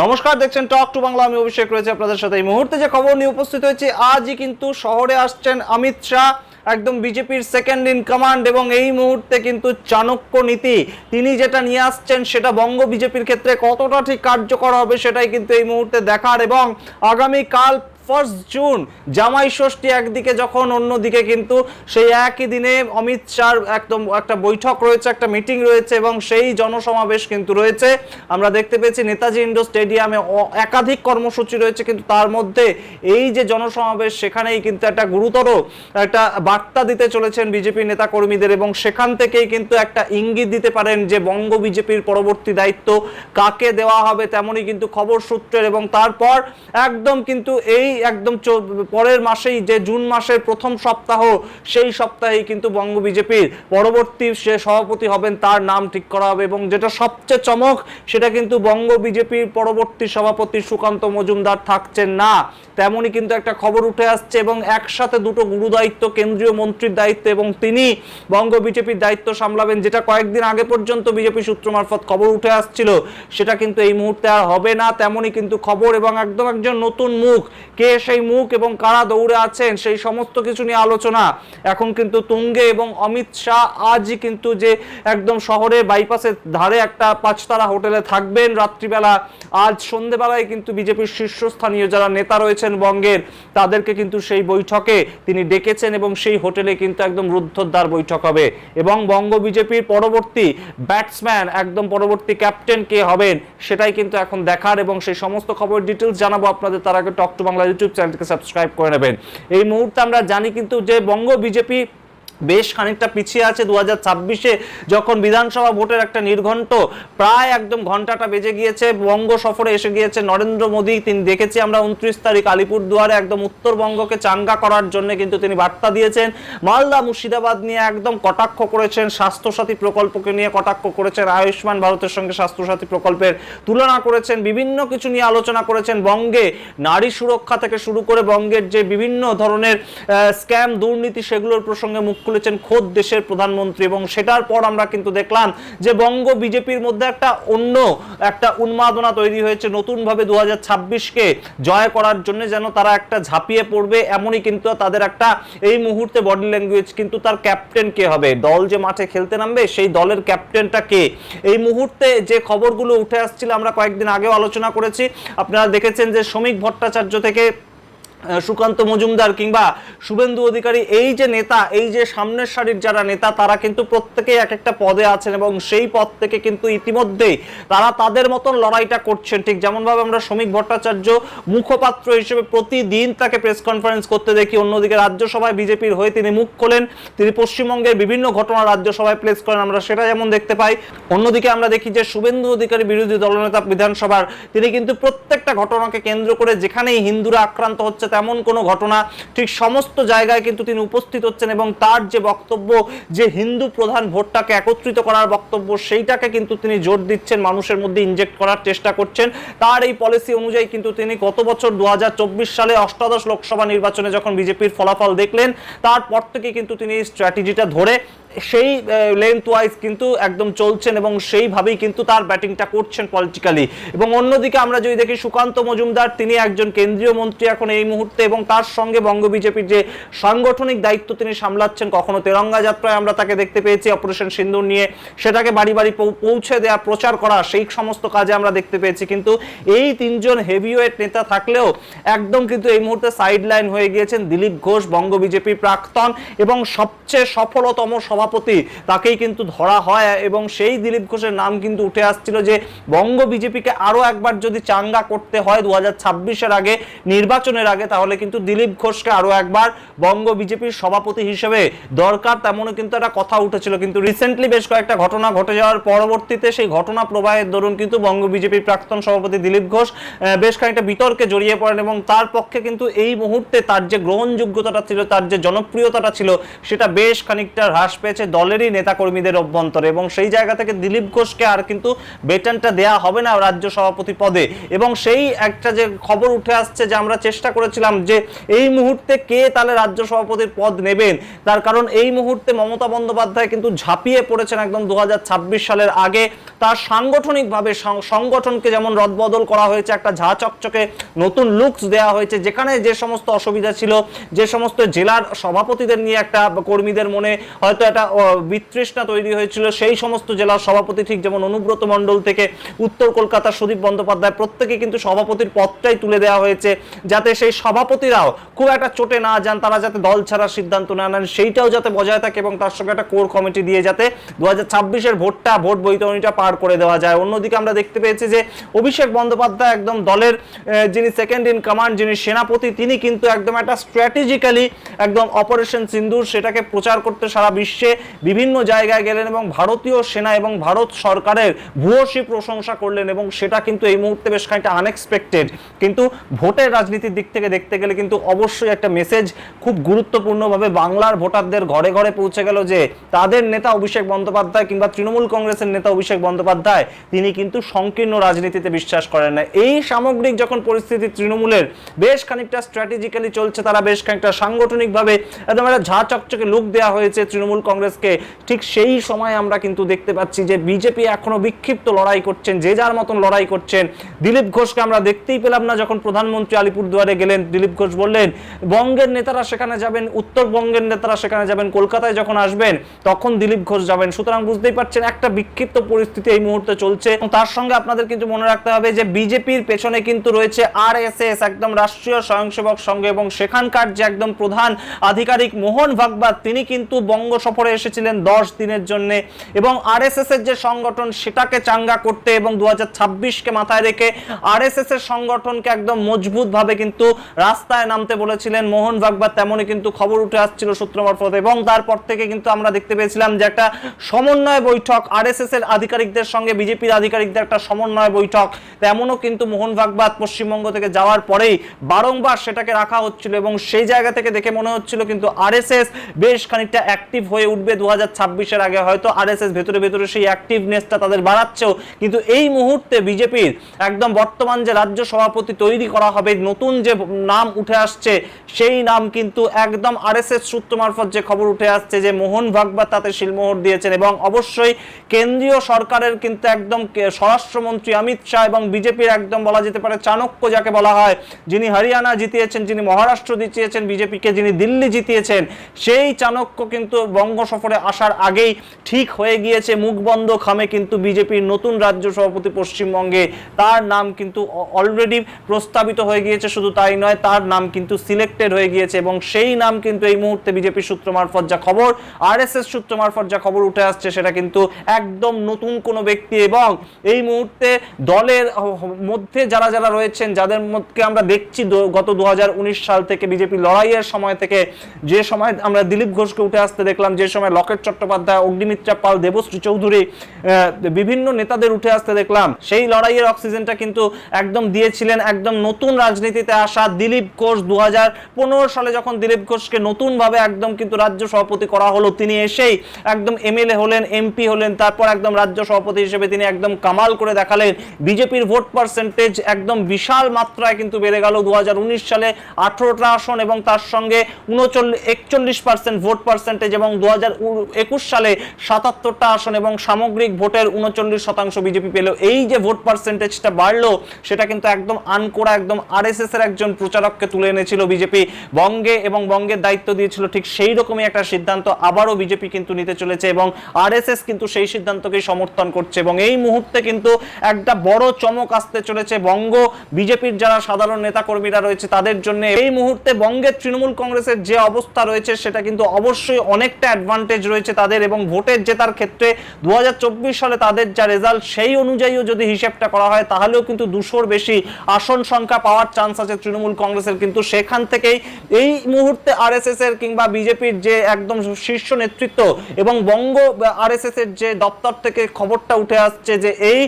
নমস্কার, দেখছেন টক টু বাংলা আমি অভিষেক রয়েছে আপনাদের সাথে। এই মুহূর্তে যে খবর নিয়ে উপস্থিত হয়েছে, আজই কিন্তু শহরে আসছেন অমিত শাহ, একদম বিজেপির সেকেন্ড ইন কমান্ড এবং এই মুহূর্তে কিন্তু চাণক্য নীতি। তিনি যেটা নিয়ে আসছেন, সেটা বঙ্গ বিজেপির ক্ষেত্রে কতটা ঠিক কার্যকর হবে সেটাই কিন্তু এই মুহূর্তে দেখার এবং আগামী কাল ফার্স্ট জুন, জামাই ষষ্ঠী একদিকে যখন, অন্যদিকে কিন্তু সেই একই দিনে অমিত শাহ একদম একটা বৈঠক রয়েছে, একটা মিটিং রয়েছে এবং সেই জনসমাবেশ কিন্তু রয়েছে। আমরা দেখতে পেয়েছি নেতাজি ইন্ডোর স্টেডিয়ামে একাধিক কর্মসূচি রয়েছে, কিন্তু তার মধ্যে এই যে জনসমাবেশ, সেখানেই কিন্তু একটা গুরুতর একটা বার্তা দিতে চলেছেন বিজেপি নেতা কর্মীদের এবং সেখান থেকেই কিন্তু একটা ইঙ্গিত দিতে পারেন যে বঙ্গ বিজেপির পরবর্তী দায়িত্ব কাকে দেওয়া হবে, তেমনই কিন্তু খবর সূত্রের এবং তারপর একদম কিন্তু এই একদম পরের মাসেই যে জুন মাসের প্রথম সপ্তাহ, সেই সপ্তাহেই কিন্তু বঙ্গ বিজেপির পরবর্তী সে সভাপতি হবেন তার নাম ঠিক করা হবে এবং যেটা সবচেয়ে চমক, সেটা কিন্তু বঙ্গ বিজেপির পরবর্তী সভাপতি সুকান্ত মজুমদার থাকছেন না। তেমনই কিন্তু একটা খবর উঠে আসছে এবং একসাথে দুটো গুরু দায়িত্ব কেন্দ্রীয় মন্ত্রীর দায়িত্ব এবং তিনি বঙ্গ বিজেপির দায়িত্ব সামলাবেন, যেটা কয়েকদিন আগে পর্যন্ত বিজেপি সূত্র মারফত খবর উঠে আসছিল। সেটা কিন্তু এই মুহূর্তে আর হবে না, তেমনই কিন্তু খবর এবং একদম একজন নতুন মুখ, কে সেই মুখ এবং কারা দৌড়ে আছেন, সেই সমস্ত কিছু নিয়ে আলোচনা। এখন কিন্তু তুঙ্গে এবং অমিত শাহ আজই কিন্তু যে একদম শহরে বাইপাসের ধারে একটা পাঁচতারা হোটেলে থাকবেন। রাত্রিবেলা আজ সন্ধেবেলায় কিন্তু বিজেপির শীর্ষস্থানীয় যারা নেতা রয়েছেন বঙ্গের, তাদেরকে কিন্তু সেই বৈঠকে তিনি ডেকেছেন এবং সেই হোটেলে কিন্তু একদম রুদ্ধদ্বার বৈঠক হবে। এবং বঙ্গ বিজেপির পরবর্তী ব্যাটসম্যান, একদম পরবর্তী ক্যাপ্টেন কে হবেন, সেটাই কিন্তু এখন দেখার এবং সেই সমস্ত খবর ডিটেলস জানাব আপনাদের। তার আগে টক টু বাংলা ইউটিউব চ্যানেলটিকে সাবস্ক্রাইব করে নেবেন। এই মুহূর্তে আমরা জানি কিন্তু যে বঙ্গ বিজেপি বেশ খানিকটা পিছিয়ে আছে দু হাজার ছাব্বিশে, যখন বিধানসভা ভোটের একটা নির্ঘণ্ট প্রায় একদম ঘন্টাটা বেজে গিয়েছে, বঙ্গ সফরে এসে গিয়েছে নরেন্দ্র মোদী। তিনি দেখেছি আমরা উনত্রিশ তারিখ আলিপুর দুয়ারে একদম উত্তরবঙ্গকে চাঙ্গা করার জন্য কিন্তু তিনি বার্তা দিয়েছেন। মালদা মুর্শিদাবাদ নিয়ে একদম কটাক্ষ করেছেন, স্বাস্থ্যসাথী প্রকল্পকে নিয়ে কটাক্ষ করেছেন, আয়ুষ্মান ভারতের সঙ্গে স্বাস্থ্যসাথী প্রকল্পের তুলনা করেছেন, বিভিন্ন কিছু নিয়ে আলোচনা করেছেন বঙ্গে। নারী সুরক্ষা থেকে শুরু করে বঙ্গের যে বিভিন্ন ধরনের স্ক্যাম, দুর্নীতি, সেগুলোর প্রসঙ্গে মুখ খুলেছেন খোদ দেশের প্রধানমন্ত্রী এবং সেটার পর আমরা কিন্তু দেখলাম যে বঙ্গ বিজেপির মধ্যে একটা অন্য একটা উন্মাদনা তৈরি হয়েছে নতুনভাবে দু হাজার ছাব্বিশকে জয় করার জন্য যেন তারা একটা ঝাঁপিয়ে পড়বে, এমনই কিন্তু তাদের একটা এই মুহূর্তে বডি ল্যাঙ্গুয়েজ কিন্তু তার ক্যাপ্টেন কে হবে? দল যে মাঠে খেলতে নামবে, সেই দলের ক্যাপ্টেনটা কে? এই মুহূর্তে যে খবরগুলো উঠে আসছিল, আমরা কয়েকদিন আগেও আলোচনা করেছি। আপনারা দেখেছেন যে শ্রমিক ভট্টাচার্য থেকে সুকান্ত মজুমদার কিংবা শুভেন্দু অধিকারী, এই যে নেতা, এই যে সামনের সারির যারা নেতা, তারা কিন্তু প্রত্যেকেই এক একটা পদে আছেন এবং সেই পদ থেকে কিন্তু ইতিমধ্যেই তারা তাদের মতন লড়াইটা করছেন। ঠিক যেমনভাবে আমরা শ্রমিক ভট্টাচার্য মুখপাত্র হিসেবে প্রতিদিন তাকে প্রেস কনফারেন্স করতে দেখি। অন্যদিকে রাজ্যসভায় বিজেপির হয়ে তিনি মুখ খোলেন। তিনি পশ্চিমবঙ্গের বিভিন্ন ঘটনা রাজ্যসভায় প্লেস করেন। আমরা সেটা যেমন দেখতে পাই। অন্যদিকে আমরা দেখি যে শুভেন্দু অধিকারী বিরোধী দলনেতা বিধানসভার, তিনি কিন্তু প্রত্যেকটা ঘটনাকে কেন্দ্র করে যেখানেই হিন্দুরা আক্রান্ত হচ্ছে তেমন কোনো ঘটনা, ঠিক সমস্ত জায়গায় কিন্তু তিনি উপস্থিত হচ্ছেন এবং তার যে বক্তব্য, যে হিন্দু প্রধান ভোটটাকে একত্রিত করার বক্তব্য, সেইটাকে কিন্তু তিনি জোর দিচ্ছেন, মানুষের মধ্যে ইনজেক্ট করার চেষ্টা করছেন। তার এই পলিসি অনুযায়ী কিন্তু তিনি গত বছর দু হাজার চব্বিশ সালে অষ্টাদশ লোকসভা নির্বাচনে যখন বিজেপির ফলাফল দেখলেন, তারপর থেকে কিন্তু তিনি স্ট্র্যাটেজিটা ধরে সেই লেন্থ ওয়াইজ কিন্তু একদম চলছেন এবং সেইভাবেই কিন্তু তার ব্যাটিংটা করছেন পলিটিক্যালি এবং অন্যদিকে আমরা যদি দেখি, সুকান্ত মজুমদার, তিনি একজন কেন্দ্রীয় মন্ত্রী এখন এই মুহূর্তে এবং তার সঙ্গে বঙ্গ বিজেপির যে সাংগঠনিক দায়িত্ব তিনি সামলাচ্ছেন, কখনো তেরঙ্গা যাত্রায় আমরা তাকে দেখতে পেয়েছি, অপারেশন সিন্দুর নিয়ে সেটাকে বাড়ি বাড়ি পৌঁছে দেওয়া প্রচার করা, সেই সমস্ত কাজে আমরা দেখতে পেয়েছি। কিন্তু এই তিনজন হেভিওয়েট নেতা থাকলেও একদম কিন্তু এই মুহূর্তে সাইড লাইন হয়ে গিয়েছেন দিলীপ ঘোষ, বঙ্গ বিজেপি প্রাক্তন এবং সবচেয়ে সফলতম সভাপতি, তাকেই কিন্তু ধরা হয় এবং সেই দিলীপ ঘোষের নাম কিন্তু উঠে আসছিল যে বঙ্গ বিজেপিকে আরও একবার যদি চাঙ্গা করতে হয় দু হাজার আগে, নির্বাচনের আগে, তাহলে কিন্তু দিলীপ ঘোষকে আরও একবার বঙ্গ বিজেপির সভাপতি হিসেবে দরকার তেমনও কিন্তু একটা কথা উঠেছিল। কিন্তু রিসেন্টলি বেশ কয়েকটা ঘটনা ঘটে যাওয়ার পরবর্তীতে সেই ঘটনা প্রবাহের দরুন কিন্তু বঙ্গ বিজেপির প্রাক্তন সভাপতি দিলীপ ঘোষ বেশ খানিকটা বিতর্কে জড়িয়ে পড়েন এবং তার পক্ষে কিন্তু এই মুহূর্তে তার যে গ্রহণযোগ্যতাটা ছিল, তার যে জনপ্রিয়তাটা ছিল, সেটা বেশ খানিকটা হ্রাস পেয়েছে। গেছে দলেরই নেতাকর্মীদের অভ্যন্তরে এবং সেই জায়গা থেকে দিলীপ ঘোষকে আর কিন্তু বেতনটা দেয়া হবে না রাজ্য সভাপতি পদে। এবং সেই একটা যে খবর উঠে আসছে যে আমরা চেষ্টা করেছিলাম যে এই মুহূর্তে কে তাহলে রাজ্য সভাপতির পদ নেবেন, তার কারণ এই মুহূর্তে মমতা বন্দ্যোপাধ্যায় কিন্তু ঝাঁপিয়ে পড়েছেন একদম দু হাজার ছাব্বিশ সালের আগে। তার সাংগঠনিকভাবে সংগঠনকে যেমন রদবদল করা হয়েছে, একটা ঝা চকচকে নতুন লুকস দেওয়া হয়েছে, যেখানে যে সমস্ত অসুবিধা ছিল, যে সমস্ত জেলার সভাপতিদের নিয়ে একটা কর্মীদের মনে হয়তো একটা বিতৃষ্ণা তৈরি হয়েছিল। সেই সমস্ত জেলার সভাপতি ঠিক যেমন অনুব্রত মণ্ডল থেকে উত্তর কলকাতার সুদীপ বন্দ্যোপাধ্যায় প্রত্যেকে কিন্তু সভাপতির পদটাই তুলে দেওয়া হয়েছে যাতে সেই সভাপতিরাও খুব একটা চোটে না যান, তারা যাতে দল ছাড়ার সিদ্ধান্ত না নেন, সেইটাও যাতে বজায় থাকে এবং তার সঙ্গে একটা কোর কমিটি দিয়ে যাতে দু হাজার ভোটটা, ভোট বৈতরণীটা পার করে দেওয়া যায়। অন্যদিকে আমরা দেখতে পেয়েছি যে অভিষেক বন্দ্যোপাধ্যায় একদম দলের যিনি সেকেন্ড ইন কমান্ড যিনি সেনাপতি, তিনি কিন্তু একদম একটা স্ট্র্যাটেজিক্যালি একদম অপারেশন সিন্দুর সেটাকে প্রচার করতে সারা বিশ্বে বিভিন্ন জায়গায় গেলেন এবং ভারতীয় সেনা এবং ভারত সরকারের ভূয়সী প্রশংসা করলেন এবং সেটা কিন্তু এই মুহূর্তে বেশ খানিকটা আনএক্সপেক্টেড কিন্তু ভোটের রাজনীতির দিক থেকে দেখতে গেলে কিন্তু অবশ্যই একটা মেসেজ খুব গুরুত্বপূর্ণভাবে বাংলার ভোটারদের ঘরে ঘরে পৌঁছে গেল যে তাদের নেতা অভিষেক বন্দ্যোপাধ্যায় কিংবা তৃণমূল কংগ্রেসের নেতা অভিষেক বন্দ্যোপাধ্যায়, তিনি কিন্তু সংকীর্ণ রাজনীতিতে বিশ্বাস করেন না। এই সামগ্রিক যখন পরিস্থিতি তৃণমূলের বেশ খানিকটা স্ট্র্যাটেজিক্যালি চলছে, তারা বেশ খানিকটা সাংগঠনিকভাবে একদম একটা ঝা চকচকে লুক দেওয়া হয়েছে তৃণমূল কংগ্রেসকে, ঠিক সেই সময় আমরা কিন্তু দেখতে পাচ্ছি যে বিজেপি এখনও বিক্ষিপ্ত লড়াই করছেন, যে যার মতন লড়াই করছেন। দিলীপ ঘোষকে আমরা দেখতেই পেলাম না যখন প্রধানমন্ত্রী আলিপুরদুয়ারে গেলেন, দিলীপ ঘোষ বললেন, বঙ্গের নেতারা সেখানে যাবেন, উত্তরবঙ্গের নেতারা সেখানে যাবেন, কলকাতায় যখন আসবেন, তখন দিলীপ ঘোষ যাবেন। সুতরাং বুঝতেই পারছেন একটা বিক্ষিপ্ত পরিস্থিতি এই মুহূর্তে চলছে। তার সঙ্গে আপনাদের কিন্তু মনে রাখতে হবে যে বিজেপির পেছনে কিন্তু রয়েছে আর একদম রাষ্ট্রীয় স্বয়ংসেবক সংঘ এবং সেখানকার যে একদম প্রধান আধিকারিক মোহন ভাগবত, তিনি কিন্তু বঙ্গ সফরে এসেছিলেন দশ দিনের জন্য এবং আরএসএস এর যে সংগঠন সেটাকে চাঙ্গা করতে এবং দু হাজার কে মাথায় রেখে আরএসএস এর সংগঠনকে একদম মজবুত ভাবে কিন্তু রাস্তায় নামতে বলেছিলেন। মোহন ভাগবত তেমনই কিন্তু খবর উঠে আসছিল সূত্র মারফত এবং তারপর থেকে কিন্তু আমরা দেখতে পেয়েছিলাম যে একটা সমন্বয় বৈঠক আরএসএস এর আধিকারিকদের সঙ্গে বিজেপির আধিকারিকদের একটা সমন্বয় বৈঠক, তেমনও কিন্তু মোহন ভাগবত পশ্চিমবঙ্গ থেকে যাওয়ার পরেই বারংবার সেটাকে রাখা হচ্ছিল এবং সেই জায়গা থেকে দেখে মনে হচ্ছিল কিন্তু আরএসএস বেশ খানিকটা অ্যাক্টিভ হয়ে উঠবে দু হাজার ছাব্বিশের আগে। হয়তো আরএসএস ভেতরে ভেতরে সেই অ্যাক্টিভনেসটা তাদের বাড়াচ্ছেও। কিন্তু এই মুহূর্তে বিজেপির একদম বর্তমান যে রাজ্য সভাপতি তৈরি করা হবে, নতুন যে নাম উঠে আসছে, সেই নাম কিন্তু একদম আরএসএস সূত্র মারফত যে খবর উঠে আসছে যে মোহন ভাগবত তাতে শিলমোহর দিয়েছেন এবং অবশ্যই কেন্দ্রীয় সরকারের কিন্তু একদম স্বরাষ্ট্রমন্ত্রী অমিত শাহ এবং বিজেপির একদম বলা যেতে পারে চাণক্য যাকে বলা হয়, যিনি হরিয়ানা জিতিয়েছেন, যিনি মহারাষ্ট্র জিতিয়েছেন, বিজেপিকে যিনি দিল্লি জিতিয়েছেন, সেই চাণক্য কিন্তু বঙ্গ সফরে আসার আগেই ঠিক হয়ে গিয়েছে, মুখ বন্ধ খামে কিন্তু বিজেপির নতুন রাজ্য সভাপতি পশ্চিমবঙ্গে। তার নাম কিন্তু অলরেডি প্রস্তাবিত হয়ে গিয়েছে, শুধু তাই নয়, তার নাম কিন্তু সিলেক্টেড হয়ে গিয়েছে এবং সেই নাম কিন্তু এই মুহূর্তে বিজেপি সূত্র মারফত যা খবর আর এস এস সূত্র মারফত যা খবর উঠে আসছে সেটা কিন্তু একদম নতুন কোনো ব্যক্তি এবং এই মুহূর্তে দলের মধ্যে যারা যারা রয়েছেন, যাদের মধ্যে আমরা দেখছি গত দু হাজার উনিশ সাল থেকে বিজেপি লড়াইয়ের সময় থেকে, যে সময় আমরা দিলীপ ঘোষকে উঠে আসতে দেখলাম, যে সময় লকেট চট্টোপাধ্যায়, অগ্নিমিত্রা পাল, দেবশ্রী চৌধুরী বিভিন্ন নেতাদের উঠে আসতে দেখলাম। সেই লড়াইয়ের অক্সিজেনটা কিন্তু একদম দিয়েছিলেন একদম নতুন রাজনীতিতে আসা দিলীপ ঘোষ দু হাজার পনেরো সালে যখন দিলীপ ঘোষকে নতুনভাবে একদম কিন্তু রাজ্য সভাপতি করা হলো, তিনি এসেই একদম এমএলএ হলেন, এমপি হলেন, তারপর একদম রাজ্য সভাপতি হিসেবে তিনি একদম কামাল করে দেখালেন। বিজেপির ভোট পার্সেন্টেজ একদম বিশাল মাত্রায় কিন্তু বেড়ে গেল দু হাজার উনিশ সালে। আঠারোটা আসন এবং তার সঙ্গে উনচল্লিশ, একচল্লিশ পার্সেন্ট ভোট পার্সেন্টেজ এবং দু সালে সাতাত্তরটা আসন এবং সামগ্রিক ভোটের উনচল্লিশ শতাংশ বিজেপি পেল। এই যে ভোট পার্সেন্টেজটা বাড়লো, সেটা কিন্তু একদম আনকোড়া, একদম আরএসএস এর একজন প্রচারককে তুলে এনেছিল বিজেপি। বঙ্গে এবং বঙ্গের দায়িত্ব দিয়েছিল ঠিক সেই রকমই একটা সিদ্ধান্ত আবারও বিজেপি কিন্তু নিতে চলেছে এবং আরএসএস কিন্তু সেই সিদ্ধান্তকেই সমর্থন করছে এবং এই মুহূর্তে কিন্তু একটা বড় চমক আসতে চলেছে বঙ্গ। বিজেপির যারা সাধারণ নেতাকর্মীরা রয়েছে তাদের জন্য। এই মুহূর্তে বঙ্গের তৃণমূল কংগ্রেসের যে অবস্থা রয়েছে সেটা কিন্তু অবশ্যই অনেকটা অ্যাডভান্টেজ রয়েছে তাদের এবং ভোটের জেতার ক্ষেত্রে দু হাজার চব্বিশ সালে তাদের যা রেজাল্ট সেই অনুযায়ীও যদি হিসেবটা করা হয়, তাহলেও কিন্তু দুশোর বেশি আসন সংখ্যা পাওয়ার চান্স আছে তৃণমূল কংগ্রেসের। কিন্তু সেখান থেকেই এই মুহূর্তে আরএসএস এর কিংবা বিজেপির যে একদম শীর্ষ নেতৃত্ব এবং বঙ্গ আরএসএস এর যে দপ্তর থেকে খবরটা উঠে আসছে যে এই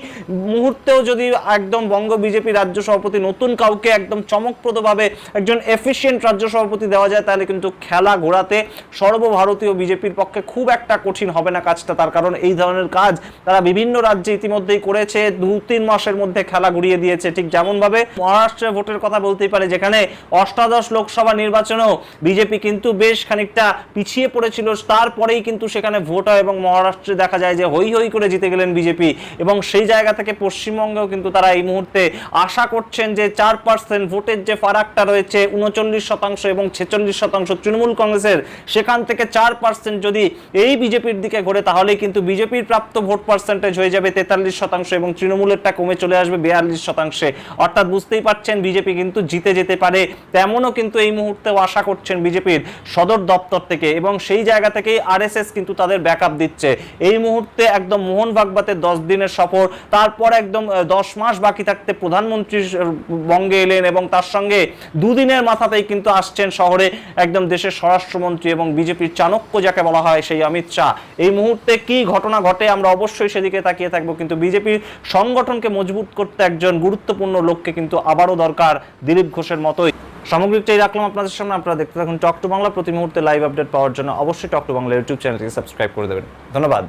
মুহূর্তেও যদি একদম বঙ্গ বিজেপি রাজ্য সভাপতি নতুন কাউকে একদম চমকপ্রদভাবে একজন এফিশিয়েন্ট রাজ্য সভাপতি দেওয়া যায়, তাহলে কিন্তু খেলা ঘোরাতে সর্বভারতীয় বিজেপি বিজেপির পক্ষে খুব একটা কঠিন হবে না কাজটা, তার কারণ এই ধরনের কাজ তারা বিভিন্ন রাজ্যে ইতিমধ্যেই করেছে, দু, তিন মাসের মধ্যে খেলা ঘুরিয়ে দিয়েছে। ঠিক যেমনভাবে মহারাষ্ট্রে ভোটের কথা বলতেই পারে, যেখানে অষ্টাদশ লোকসভা নির্বাচনেও বিজেপি কিন্তু বেশ খানিকটা পিছিয়ে পড়েছিল। তারপরেই কিন্তু সেখানে ভোট হয় এবং মহারাষ্ট্রে দেখা যায় যে হই হই করে জিতে গেলেন বিজেপি এবং সেই জায়গা থেকে পশ্চিমবঙ্গেও কিন্তু তারা এই মুহূর্তে আশা করছেন যে চার পার্সেন্ট ভোটের যে ফারাকটা রয়েছে, উনচল্লিশ শতাংশ এবং ছেচল্লিশ শতাংশ তৃণমূল কংগ্রেসের, সেখান থেকে চার পার্সেন্ট যদি এই বিজেপির দিকে ঘোরে, তাহলে কিন্তু বিজেপির প্রাপ্ত ভোট পার্সেন্টেজ হয়ে যাবে তেতাল্লিশ শতাংশ এবং তৃণমূলেরটা কমে চলে আসবে বিয়াল্লিশ শতাংশে। অর্থাৎ বুঝতেই পারছেন বিজেপি কিন্তু জিতে যেতে পারে, তেমনও কিন্তু এই মুহূর্তেও আশা করছেন বিজেপির সদর দপ্তর থেকে এবং সেই জায়গা থেকেই আরএসএস কিন্তু তাদের ব্যাকআপ দিচ্ছে। এই মুহূর্তে একদম মোহন ভাগবতের দশ দিনের সফর, তারপর একদম দশ মাস বাকি থাকতে প্রধানমন্ত্রী বঙ্গে এলেন এবং তার সঙ্গে দুদিনের মাথাতেই কিন্তু আসছেন শহরে একদম দেশের স্বরাষ্ট্রমন্ত্রী এবং বিজেপির চাণক্য যাকে বলা হয় সেই অমিত শাহ। এই মুহূর্তে কি ঘটনা ঘটে আমরা অবশ্যই সেদিকে তাকিয়ে থাকব। কিন্তু বিজেপির সংগঠনকে মজবুত করতে একজন গুরুত্বপূর্ণ লোককে কিন্তু আবারও দরকার দিলীপ ঘোষের মতোই। সামগ্রিকটাই রাখলাম আপনাদের সামনে। আপনারা দেখতে থাকুন টক টু বাংলা। প্রতি মুহূর্তে লাইভ আপডেট পাওয়ার জন্য অবশ্যই টক টু বাংলা ইউটিউব চ্যানেলটিকে সাবস্ক্রাইব করে দেবেন। ধন্যবাদ।